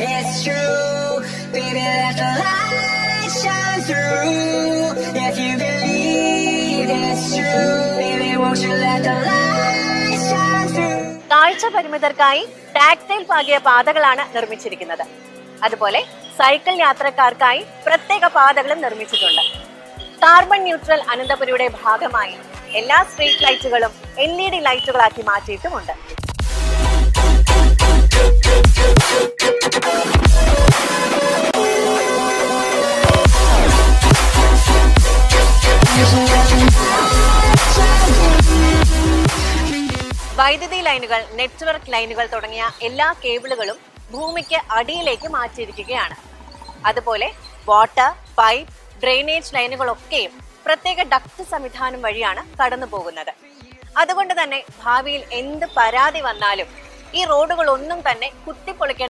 it's true. Baby, let the light shine through. If you believe it's true, baby, won't you let the light shine through? കാഴ്ച പരിമിതർക്കായി ടാക്സൈൽ പാകിയ പാതകളാണ് നിർമ്മിച്ചിരിക്കുന്നത് അതുപോലെ cycle യാത്രക്കാർക്കായി പ്രത്യേക പാതകളും നിർമ്മിച്ചിട്ടുണ്ട് carbon neutral അനന്തപുരിയുടെ ഭാഗമായി എല്ലാ സ്ട്രീറ്റ് ലൈറ്റുകളും എൽ ഇ ഡി ലൈറ്റുകളാക്കി മാറ്റിയിട്ടുമുണ്ട് വൈദ്യുതി ലൈനുകൾ നെറ്റ്വർക്ക് ലൈനുകൾ തുടങ്ങിയ എല്ലാ കേബിളുകളും ഭൂമിക്ക് അടിയിലേക്ക് മാറ്റിയിരിക്കുകയാണ്. അതുപോലെ വാട്ടർ പൈപ്പ് ഡ്രെയിനേജ് ലൈനുകളൊക്കെയും പ്രത്യേക ഡക്ട് സംവിധാനം വഴിയാണ് കടന്നു പോകുന്നത് അതുകൊണ്ട് തന്നെ ഭാവിയിൽ എന്ത് പരാതി വന്നാലും ഈ റോഡുകളൊന്നും തന്നെ കുത്തിപ്പൊളിക്കേണ്ട